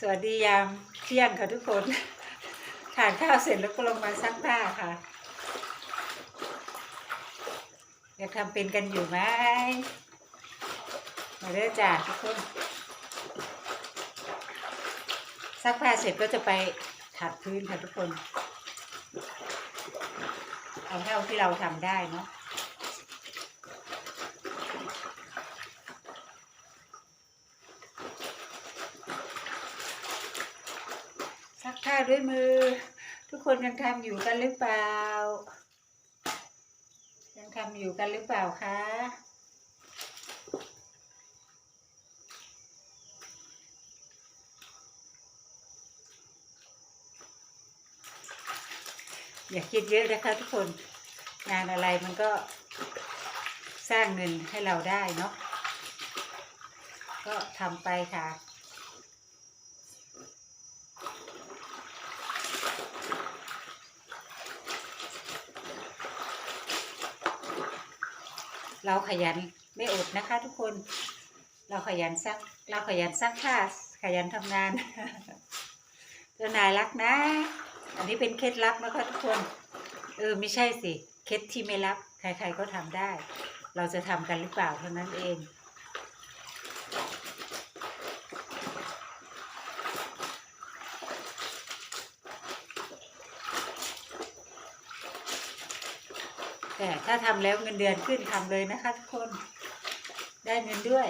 สวัสดียามเที่ยงค่ะทุกคนทานข้าวเสร็จแล้วก็ลงมาซักผ้าค่ะ อยากทำเป็นกันอยู่ไหมมาเด้อจ้าทุกคนซักผ้าเสร็จก็จะไปถัดพื้นค่ะทุกคน เอาเท่าที่เราทำได้เนาะ ข้าด้วยมือ ทุกคนยังทำอยู่กันหรือเปล่า ยังทำอยู่กันหรือเปล่าคะอย่าคิดเยอะนะคะทุกคนงานอะไรมันก็สร้างเงินให้เราได้เนาะก็ทำไปค่ะ เราขยันไม่อดนะคะ ทุกคน เราขยันซัก เราขยันซักผ้าขยันทำงานเจ้านายรักนะ อันนี้เป็นเคล็ดลับนะคะทุกคน เออไม่ใช่สิ เคล็ดที่ไม่ลับ ใครๆก็ทำได้ เราจะทำกันหรือเปล่าเท่านั้นเอง แต่ถ้าทำแล้วเงินเดือนขึ้นทำเลยนะคะทุกคน ได้เงินด้วย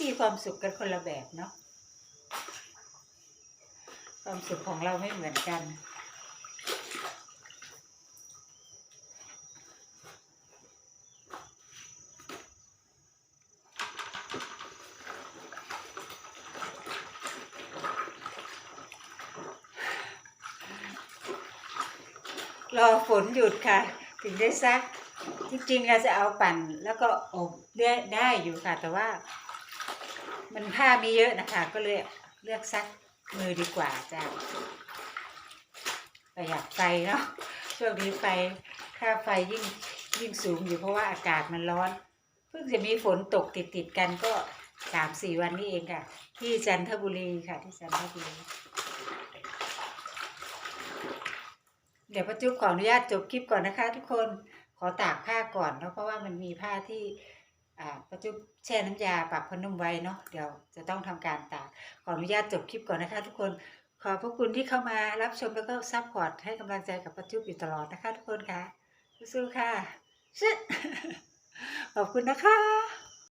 มีความสุขกันคนละแบบเนาะความสุขของเราไม่เหมือนกัน รอฝนหยุดค่ะ ถึงได้ซัก จริงๆเราจะเอาปั่นแล้วก็อบได้ได้อยู่ค่ะ แต่ว่า มันผ้ามีเยอะนะคะ ก็เลยเลือกซักมือดีกว่าจ้ะประหยัดไฟเนาะช่วงนี้ไฟค่าไฟยิ่งยิ่งสูงอยู่เพราะว่าอากาศมันร้อน เพิ่งจะมีฝนตกติดติดกันก็สามสี่วันนี้เองค่ะ ที่จันทบุรีค่ะ ที่จันทบุรี ดี๋ยวป้าจุ๊บขออนุญาตจบคลิปก่อนนะคะ ทุกคนขอตากผ้าก่อนเนาะเพราะว่ามันมีผ้าที่ป้าจุ๊บแช่น้ำยาปรับพนุ่มไว้เนาะเดี๋ยวจะต้องทำการตากขออนุญาตจบคลิปก่อนนะคะ ทุกคนขอบพระคุณที่เข้ามารับชมแล้วก็ซัพพอร์ตให้กำลังใจกับป้าจุ๊บอยู่ตลอดนะคะ ทุกคนค่ะสู้ๆค่ะขอบคุณนะคะ